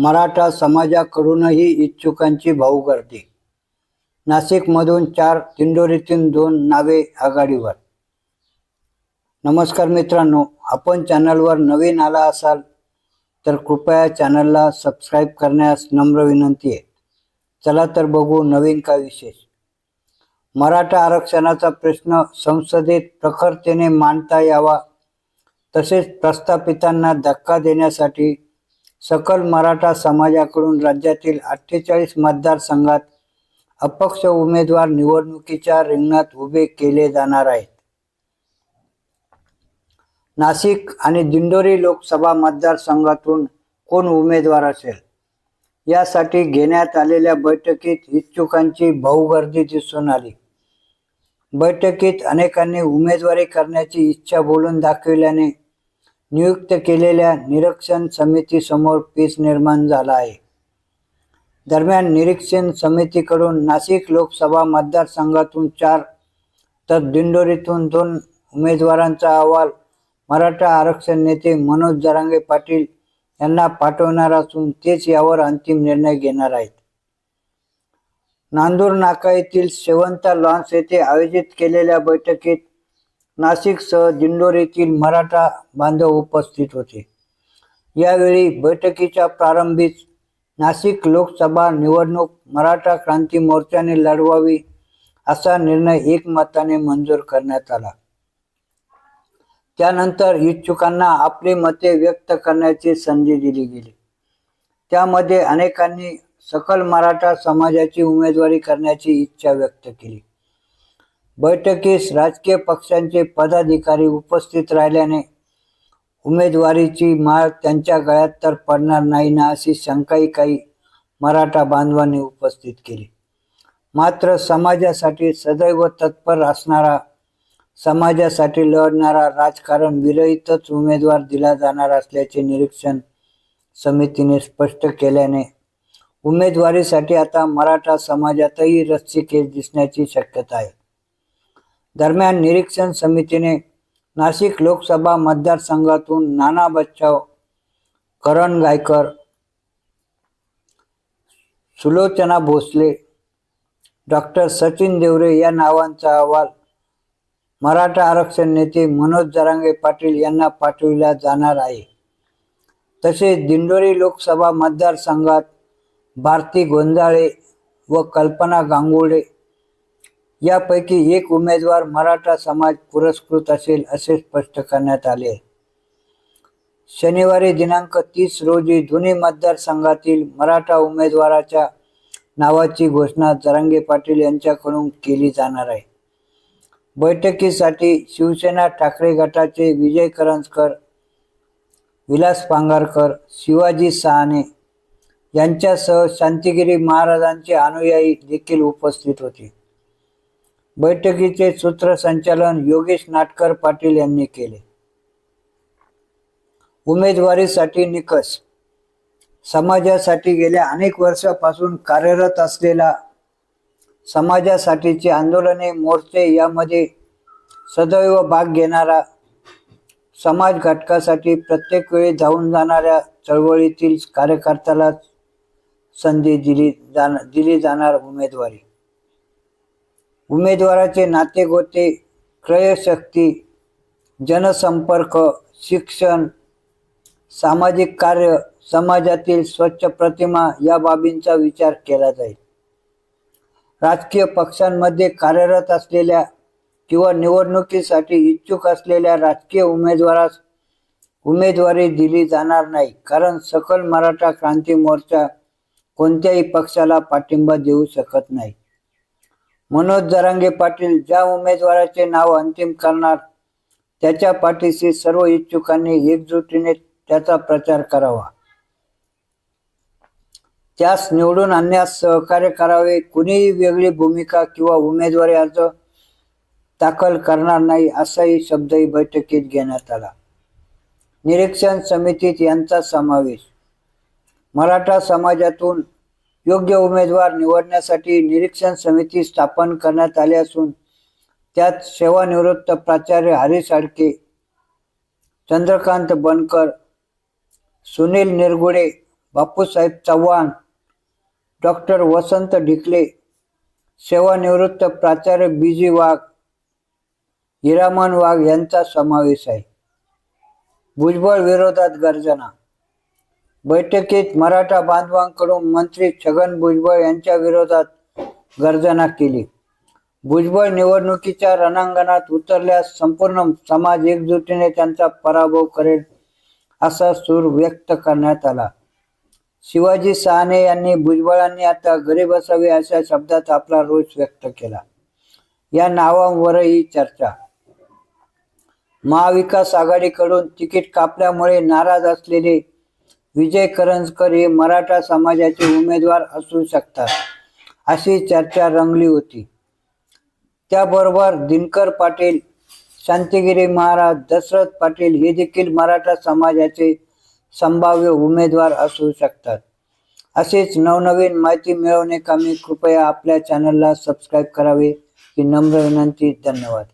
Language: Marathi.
मराठा समाजाकडूनही इच्छुकांची भाऊ गर्दी. नाशिकमधून चार दिंडोरीतून दोन नावे आघाडीवर. नमस्कार मित्रांनो आपण चॅनलवर नवीन आला असाल तर कृपया चॅनलला सबस्क्राईब करण्यास नम्र विनंती आहे. चला तर बघू नवीन काय विशेष. मराठा आरक्षणाचा प्रश्न संसदेत प्रखरतेने मांडता यावा तसेच प्रस्थापितांना धक्का देण्यासाठी सकल मराठा समाजाकडून राज्यातील अठ्ठेचाळीस मतदारसंघात अपक्ष उमेदवार निवडणुकीच्या रिंगणात उभे केले जाणार आहेत. नाशिक आणि दिंडोरी लोकसभा मतदारसंघातून कोण उमेदवार असेल? यासाठी घेण्यात आलेल्या बैठकीत इच्छुकांची बहुगर्दी दिसून आली. बैठकीत अनेकांनी उमेदवारी करण्याची इच्छा बोलून दाखविल्याने नियुक्त केलेल्या निरीक्षण समितीसमोर पीच निर्माण झाला आहे. दरम्यान निरीक्षण समितीकडून नाशिक लोकसभा मतदारसंघातून चार तर दिंडोरीतून दोन उमेदवारांचा अहवाल मराठा आरक्षण नेते मनोज जरांगे पाटील यांना पाठवणार असून तेच यावर अंतिम निर्णय घेणार आहेत. नांदूर नाका येथील शेवंता लॉन्स येथे आयोजित केलेल्या बैठकीत नाशिकसह दिंडोरीतील मराठा बांधव उपस्थित होते. यावेळी बैठकीच्या प्रारंभीच नाशिक लोकसभा निवडणूक मराठा क्रांती मोर्चाने लढवावी असा निर्णय एकमताने मंजूर करण्यात आला. त्यानंतर इच्छुकांना आपली मते व्यक्त करण्याची संधी दिली गेली. त्यामध्ये अनेकांनी सकल मराठा समाजाची उमेदवारी करण्याची इच्छा व्यक्त केली. बैठकीस राजकीय पक्षांचे पदाधिकारी उपस्थित राहिल्याने उमेदवारीची माळ त्यांच्या गळ्यात तर पडणार नाही ना अशी शंकाही काही मराठा बांधवांनी उपस्थित केली. मात्र समाजासाठी सदैव तत्पर असणारा समाजासाठी लढणारा राजकारण विरहितच उमेदवार दिला जाणार असल्याचे निरीक्षण समितीने स्पष्ट केल्याने उमेदवारीसाठी आता मराठा समाजातही रस्सीखेच दिसण्याची शक्यता आहे. दरम्यान निरीक्षण समितीने नाशिक लोकसभा मतदारसंघातून नाना बच्चाव करण गायकर सुलोचना भोसले डॉक्टर सचिन देवरे या नावांचा अहवाल मराठा आरक्षण नेते मनोज जरांगे पाटील यांना पाठविला जाणार आहे. तसेच दिंडोरी लोकसभा मतदारसंघात भारती गोंजाळे व कल्पना गांगुळे यापैकी एक उमेदवार मराठा समाज पुरस्कृत असेल असे स्पष्ट करण्यात आले. आहे शनिवारी दिनांक तीस रोजी दोन्ही मतदारसंघातील मराठा उमेदवाराच्या नावाची घोषणा जरांगे पाटील यांच्याकडून केली जाणार आहे. बैठकीसाठी शिवसेना ठाकरे गटाचे विजय करंजकर विलास पांगारकर शिवाजी सहाने यांच्यासह शांतिगिरी महाराजांचे अनुयायी देखील उपस्थित होते. बैठकीचे सूत्रसंचालन योगेश नाटकर पाटील यांनी केले. उमेदवारीसाठी निकष. समाजासाठी गेल्या अनेक वर्षापासून कार्यरत असलेला समाजासाठीचे आंदोलने मोर्चे यामध्ये सदैव भाग घेणारा समाज घटकासाठी प्रत्येक वेळी धावून जाणाऱ्या चळवळीतील कार्यकर्त्याला संधी दिली जाण दिली जाणार उमेदवारी. उमेदवाराचे नातेगोते क्रयशक्ती जनसंपर्क शिक्षण सामाजिक कार्य समाजातील स्वच्छ प्रतिमा या बाबींचा विचार केला जाईल. राजकीय पक्षांमध्ये कार्यरत असलेल्या किंवा निवडणुकीसाठी इच्छुक असलेल्या राजकीय उमेदवारास उमेदवारी दिली जाणार नाही कारण सकल मराठा क्रांती मोर्चा कोणत्याही पक्षाला पाठिंबा देऊ शकत नाही. मनोज जरांगे पाटील ज्या उमेदवाराचे नाव अंतिम करणार त्याच्या पाठीशी सर्व इच्छुकांनी एकजुटीने त्याचा प्रचार करावा. त्यास निवडून आणण्यास सहकार्य करावे कुणीही वेगळी भूमिका किंवा उमेदवारी अर्ज दाखल करणार नाही असाही शब्दही बैठकीत घेण्यात आला. निरीक्षण समितीत यांचा समावेश. मराठा समाजातून योग्य उमेदवार निवडण्यासाठी निरीक्षण समिती स्थापन करण्यात आली असून त्यात सेवानिवृत्त प्राचार्य हरीश अडके चंद्रकांत बनकर सुनील निरगुडे बापूसाहेब चव्हाण डॉक्टर वसंत ढिकले सेवानिवृत्त प्राचार्य बीजी वाघ हिरामन वाघ यांचा समावेश आहे. भुजबळ विरोधात गर्जना बैठकीत मराठा बांधवांकडून मंत्री छगन भुजबळ यांच्या विरोधात गर्जना केली. भुजबळ निवडणुकीच्या रणांगणात उतरल्यास संपूर्ण समाज एकजुटीने त्यांचा पराभव करेल असा सूर व्यक्त करण्यात आला. शिवाजी सहाने यांनी भुजबळांनी आता गरीब असावे अशा शब्दात आपला रोष व्यक्त केला. या नावांवरही चर्चा. महाविकास आघाडीकडून तिकीट कापल्यामुळे नाराज असलेले विजय करंजकर हे मराठा समाजाचे उमेदवार असू शकतात अशी चर्चा रंगली होती. त्याबरोबर दिनकर पाटील शांतिगिरी महाराज दशरथ पाटील हे देखील मराठा समाजाचे संभाव्य उमेदवार असू शकतात. असेच नवनवीन माहिती मिळवणे कामी कृपया आपल्या चॅनलला सबस्क्राईब करावे ही नम्र विनंती धन्यवाद.